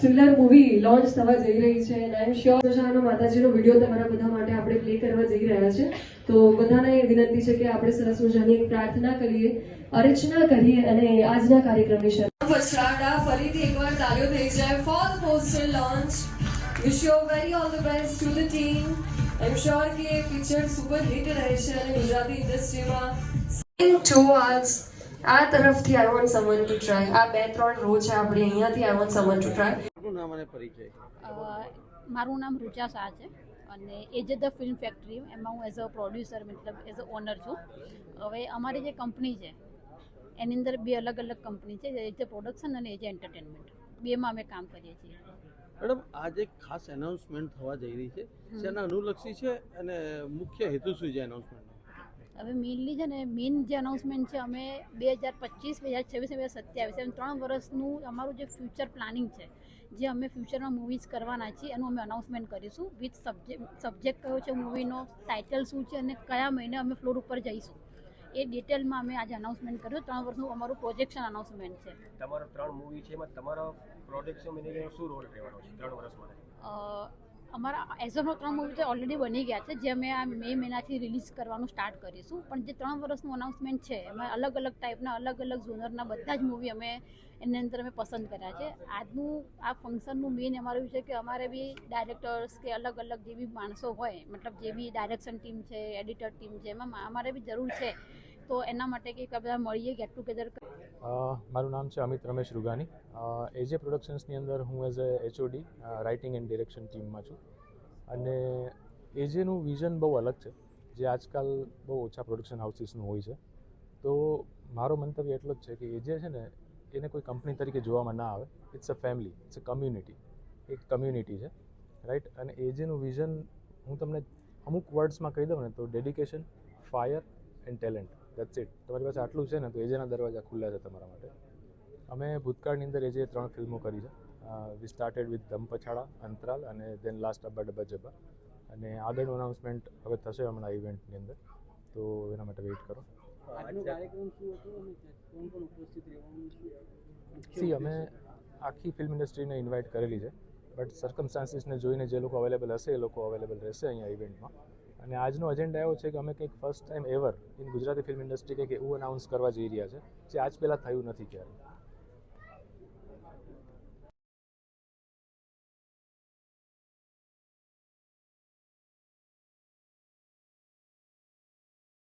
Thriller movie launch થવા જઈ રહી છે એન્ડ આઈ એમ શ્યોર દશાનો માતાજીનો વીડિયો તમારા બધા માટે આપણે પ્લે કરવા જઈ રહ્યા છે. તો બધાને વિનંતી છે કે આપણે સરસ મજાની એક પ્રાર્થના કરીએ, અર્ચના કરીએ અને આજના કાર્યક્રમની શરૂઆત પછાડા ફરીથી એકવાર તાળીઓ થઈ જાય. For poster launch wish you very all the best to the team I am sure કે પિક્ચર સુપર હિટ રહે છે અને ગુજરાતી ઇન્ડસ્ટ્રીમાં ટુ આર્સ આ તરફથી I want someone to try આ બે ત્રણ રો છે આપણી અહીંયાથી I want someone to try આપનું નામ અને પરિચય? મારું નામ રૂચા શાહ છે અને એજ ધ ફિલ્મ ફેક્ટરી એમાં હું એઝ અ પ્રોડ્યુસર મતલબ એઝ અ ઓનર છું. હવે અમારી જે કંપની છે એની અંદર બે અલગ અલગ કંપની છે. એ જે પ્રોડક્શન અને એ જે એન્ટરટેનમેન્ટ બેમાં અમે કામ કરીએ છીએ. મેડમ આજે એક ખાસ એનાઉન્સમેન્ટ થવા જઈ રહી છે. શેના અનુલક્ષી છે અને મુખ્ય હેતુ શું છે એનાઉન્સમેન્ટનો હવે મેઇનલી છે ને મેઇન જે અનાઉન્સમેન્ટ છે અમે બે હજાર પચીસ બે હજાર છવ્વીસ બે હજાર સત્યાવીસ એમ ત્રણ વર્ષનું અમારું જે ફ્યુચર પ્લાનિંગ છે જે અમે ફ્યુચરમાં મૂવીઝ કરવાના છીએ એનું અમે અનાઉન્સમેન્ટ કરીશું. વિથ સબ્જેક્ટ સબ્જેક્ટ કયો છે મૂવીનો ટાઇટલ શું છે અને કયા મહિને અમે ફ્લોર ઉપર જઈશું. એ ડિટેલમાં અમે આજે અનાઉન્સમેન્ટ કર્યું. ત્રણ વર્ષનું અમારું પ્રોજેક્શન અનાઉન્સમેન્ટ છે. તમારો ત્રણ મૂવી છે એમાં તમારો પ્રોજેક્શન મેનેજરનો શું રોલ રહેવાનો છે ત્રણ વર્ષ માટે? અ, અમારા એઝ ઓફ ત્રણ મૂવી તો ઓલરેડી બની ગયા છે, જે અમે આ મે મહિનાથી રિલીઝ કરવાનું સ્ટાર્ટ કરીશું. પણ જે ત્રણ વર્ષનું અનાઉન્સમેન્ટ છે, એમાં અલગ અલગ ટાઈપના અલગ અલગ ઝોનરના બધા જ મૂવી અમે એની અંદર અમે પસંદ કર્યા છે. આજનું આ ફંક્શનનું મેઇન અમારું છે કે અમારે બી ડાયરેક્ટર્સ કે અલગ અલગ જે બી માણસો હોય, મતલબ જે બી ડાયરેક્શન ટીમ છે એડિટર ટીમ છે, એમાં અમારે બી જરૂર છે તો એના માટે કંઈક બધા મળીએ ગેટ ટુગેધર મારું નામ છે અમિત રમેશ રૂગાની એજે પ્રોડક્શન્સની અંદર હું as a HOD writing and direction ટીમમાં છું. અને એજેનું વિઝન બહુ અલગ છે, જે આજકાલ બહુ ઓછા પ્રોડક્શન હાઉસીસનું હોય છે. તો મારો મંતવ્ય એટલો જ છે કે એજે છે ને, એને કોઈ કંપની તરીકે જોવામાં ના આવે. It's a family it's a community એક કમ્યુનિટી છે રાઈટ અને એજેનું વિઝન હું તમને અમુક વર્ડ્સમાં કહી દઉં ને, તો dedication fire and talent that's it તમારી પાસે આટલું છે ને તો એજેના દરવાજા ખુલ્લા છે તમારા માટે. અમે ભૂતકાળની અંદર એજે ત્રણ ફિલ્મો કરી છે. વી સ્ટાર્ટેડ વિથ ધમપછાડા અંતરાલ અને દેન લાસ્ટ અબ્બા ડબ્બા જબ્બા અને આગળનું અનાઉન્સમેન્ટ હવે થશે હમણાં ઇવેન્ટની અંદર. તો એના માટે વેઇટ કરો. સી અમે આખી ફિલ્મ ઇન્ડસ્ટ્રીને ઇન્વાઇટ કરેલી છે. બટ સર્કમસ્ટાન્સીસને જોઈને જે લોકો અવેલેબલ હશે એ લોકો અવેલેબલ રહેશે અહીંયા ઇવેન્ટમાં અને આજનો એજન્ડા એવો છે કે અમે કંઈક first time ever in Gujarati film industry કંઈક એવું અનાઉન્સ કરવા જઈ રહ્યા છે જે આજ પહેલાં થયું નથી ક્યારે